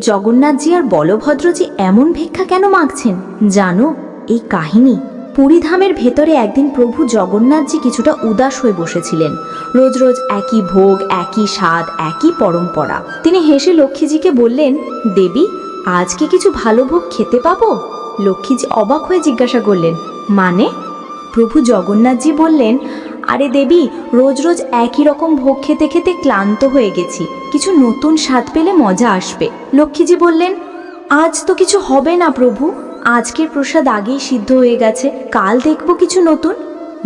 জগন্নাথজি আর বলভদ্রজি এমন ভিক্ষা কেন মাগছেন? জানো, এই কাহিনী। পুরীধামের ভেতরে একদিন প্রভু জগন্নাথজি কিছুটা উদাস হয়ে বসেছিলেন। রোজ রোজ একই ভোগ, একই স্বাদ, একই পরম্পরা। তিনি হেসে লক্ষ্মীজিকে বললেন, দেবী, আজকে কিছু ভালো ভোগ খেতে পাবো? লক্ষ্মীজি অবাক হয়ে জিজ্ঞাসা করলেন মানে? প্রভু জগন্নাথজি বললেন আরে দেবী, রোজ রোজ একই রকম ভোগ খেতে খেতে ক্লান্ত হয়ে গেছি। কিছু নতুন স্বাদ পেলে মজা আসবে। লক্ষ্মীজি বললেন, আজ তো কিছু হবে না প্রভু। আজকের প্রসাদ আগেই সিদ্ধ হয়ে গেছে। কাল দেখব কিছু নতুন।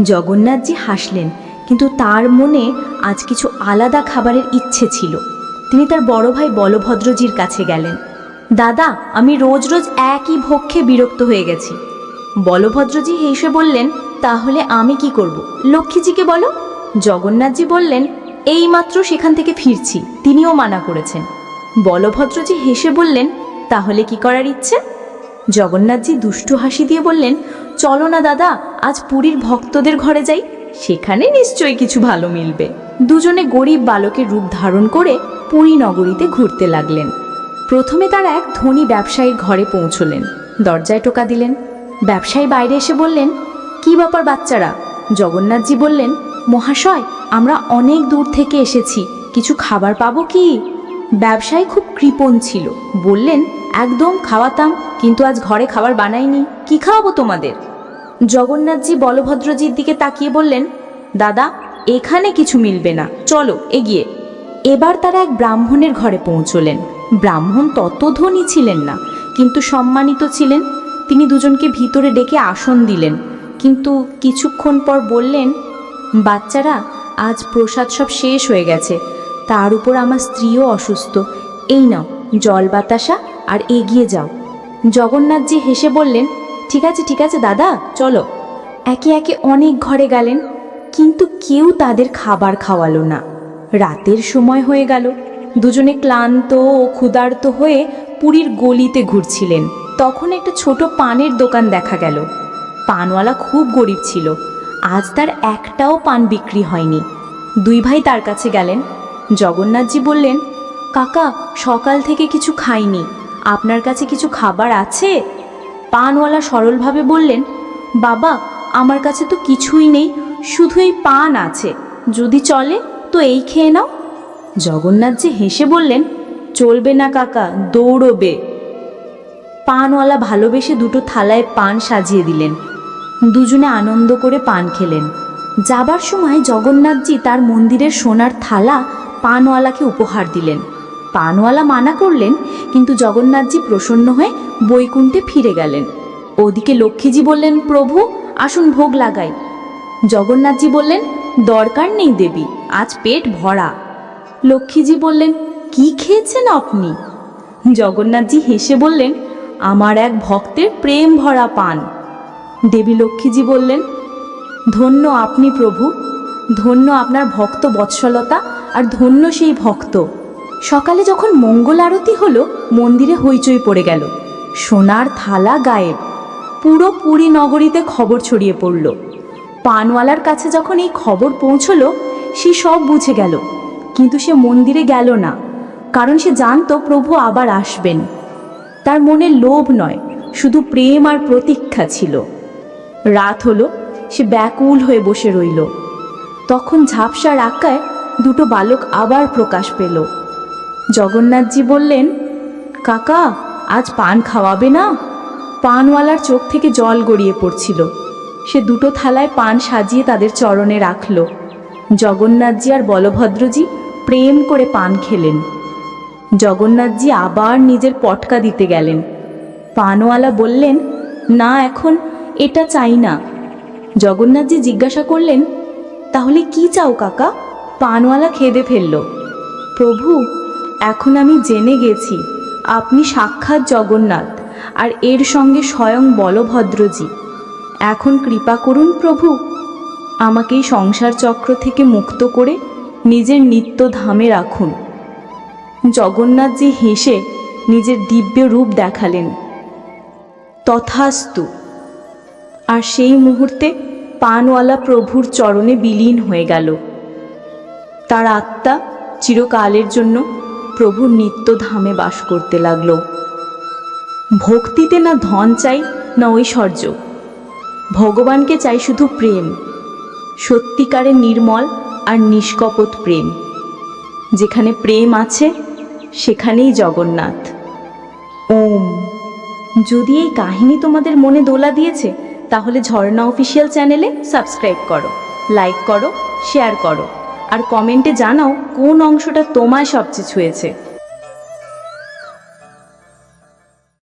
জগন্নাথজি হাসলেন, কিন্তু তার মনে আজ কিছু আলাদা খাবারের ইচ্ছে ছিল। তিনি তার বড় ভাই বলভদ্রজির কাছে গেলেন, দাদা, আমি রোজ রোজ একই খেয়ে বিরক্ত হয়ে গেছি। বলভদ্রজি হেসে বললেন তাহলে আমি কি করব? লক্ষ্মীজিকে বলো। জগন্নাথজি বললেন, এইমাত্র সেখান থেকে ফিরছি। তিনিও মানা করেছেন। বলভদ্রজি হেসে বললেন, তাহলে কি করার ইচ্ছে? জগন্নাথজি দুষ্টু হাসি দিয়ে বললেন, চলো না দাদা, আজ পুরীর ভক্তদের ঘরে যাই। সেখানে নিশ্চয়ই কিছু ভালো মিলবে। দুজনে গরিব বালকের রূপ ধারণ করে পুরী নগরীতে ঘুরতে লাগলেন। প্রথমে তারা এক ধনী ব্যবসায়ীর ঘরে পৌঁছলেন। দরজায় টোকা দিলেন। ব্যবসায়ী বাইরে এসে বললেন কি ব্যাপার বাচ্চারা? জগন্নাথজি বললেন, মহাশয়, আমরা অনেক দূর থেকে এসেছি, কিছু খাবার পাবো কি? ব্যবসায় খুব কৃপণ ছিল, বললেন, একদম খাওয়াতাম, কিন্তু আজ ঘরে খাবার বানাইনি, কি খাওয়াবো তোমাদের? জগন্নাথজি বলভদ্রজির দিকে তাকিয়ে বললেন, দাদা, এখানে কিছু মিলবে না, চলো, এগিয়ে। এবার তারা এক ব্রাহ্মণের ঘরে পৌঁছলেন। ব্রাহ্মণ তত ধনী ছিলেন না, কিন্তু সম্মানিত ছিলেন, তিনি দুজনকে ভিতরে ডেকে আসন দিলেন। কিন্তু কিছুক্ষণ পর বললেন, বাচ্চারা, আজ প্রসাদ সব শেষ হয়ে গেছে। তার উপর আমার স্ত্রীও অসুস্থ। এই নাও, জল বাতাসা আর এগিয়ে যাও। জগন্নাথজি হেসে বললেন, ঠিক আছে ঠিক আছে দাদা, চলো। একে একে অনেক ঘরে গেলেন, কিন্তু কেউ তাদের খাবার খাওয়ালো না। রাতের সময় হয়ে গেল। দুজনে ক্লান্ত ও ক্ষুধার্ত হয়ে পুরীর গলিতে ঘুরছিলেন। তখন একটা ছোট পানের দোকান দেখা গেল। পানওয়ালা খুব গরিব ছিল। আজ তার একটাও পান বিক্রি হয়নি। দুই ভাই তার কাছে গেলেন। জগন্নাথজি বললেন, কাকা, সকাল থেকে কিছু খাইনি। আপনার কাছে কিছু খাবার আছে? পানওয়ালা সরলভাবে বললেন, বাবা, আমার কাছে তো কিছুই নেই, শুধু এই পান আছে। যদি চলে, তো এই খেয়ে নাও। জগন্নাথজি হেসে বললেন, চলবে না কাকা, দৌড়বে। পানওয়ালা ভালোবেসে দুটো থালায় পান সাজিয়ে দিলেন। দুজনে আনন্দ করে পান খেলেন। যাবার সময় জগন্নাথজি তার মন্দিরের সোনার থালা পানওয়ালাকে উপহার দিলেন। পানওয়ালা মানা করলেন, কিন্তু জগন্নাথজি প্রসন্ন হয়ে বৈকুণ্ঠে ফিরে গেলেন। ওদিকে লক্ষ্মীজি বললেন, প্রভু, আসুন ভোগ লাগাই। জগন্নাথজি বললেন, দরকার নেই দেবী, আজ পেট ভরা। লক্ষ্মীজি বললেন, কি খেয়েছেন আপনি? জগন্নাথজি হেসে বললেন, আমার এক ভক্তের প্রেম ভরা পান। দেবী লক্ষ্মীজি বললেন, ধন্য আপনি প্রভু, ধন্য আপনার ভক্ত বৎসলতা আর ধন্য সেই ভক্ত। সকালে যখন মঙ্গল আরতি হলো, মন্দিরে হইচই পড়ে গেল। সোনার থালা গায়েব। পুরো পুরী নগরীতে খবর ছড়িয়ে পড়ল। পানওয়ালার কাছে যখন এই খবর পৌঁছলো, সে সব বুঝে গেল। কিন্তু সে মন্দিরে গেল না, কারণ সে জানতো প্রভু আবার আসবেন। তার মনে লোভ নয়, শুধু প্রেম আর প্রতীক্ষা ছিল। রাত হলো, সে ব্যাকুল হয়ে বসে রইল। তখন ঝাপসার আকায় দুটো বালক আবার প্রকাশ পেল। জগন্নাথজি বললেন, কাকা, আজ পান খাওয়াবে না? পানওয়ালার চোখ থেকে জল গড়িয়ে পড়ছিল। সে দুটো থালায় পান সাজিয়ে তাদের চরণে রাখল। জগন্নাথজি আর বলভদ্রজি প্রেম করে পান খেলেন। জগন্নাথজি আবার নিজের পটকা দিতে গেলেন। পানওয়ালা বললেন, না, এখন এটা চাই না। জগন্নাথজি জিজ্ঞাসা করলেন, তাহলে কি চাও কাকা? পানওয়ালা খেদে ফেলল, প্রভু, এখন আমি জেনে গেছি, আপনি সাক্ষাৎ জগন্নাথ, আর এর সঙ্গে স্বয়ং বলভদ্রজি। এখন কৃপা করুন প্রভু, আমাকে এই সংসার চক্র থেকে মুক্ত করে নিজের নিত্য ধামে রাখুন। জগন্নাথজি হেসে নিজের দিব্য রূপ দেখালেন, তথাস্তু আর সেই মুহূর্তে পানওয়ালা প্রভুর চরণে বিলীন হয়ে গেল। তার আত্মা চিরকালের জন্য প্রভুর নিত্য ধামে বাস করতে লাগল। ভক্তিতে না ধন চাই, না ঐশ্বর্য। ভগবানকে চাই শুধু প্রেম। সত্যিকারের নির্মল আর নিষ্কপট প্রেম। যেখানে প্রেম আছে, সেখানেই জগন্নাথ। ওম। যদি এই কাহিনী তোমাদের মনে দোলা দিয়েছে তাহলে ঝর্ণা অফিসিয়াল চ্যানেলে সাবস্ক্রাইব করো, লাইক করো, শেয়ার করো। আর কমেন্টে জানাও কোন অংশটা তোমায় সবচেয়ে ছুঁয়েছে।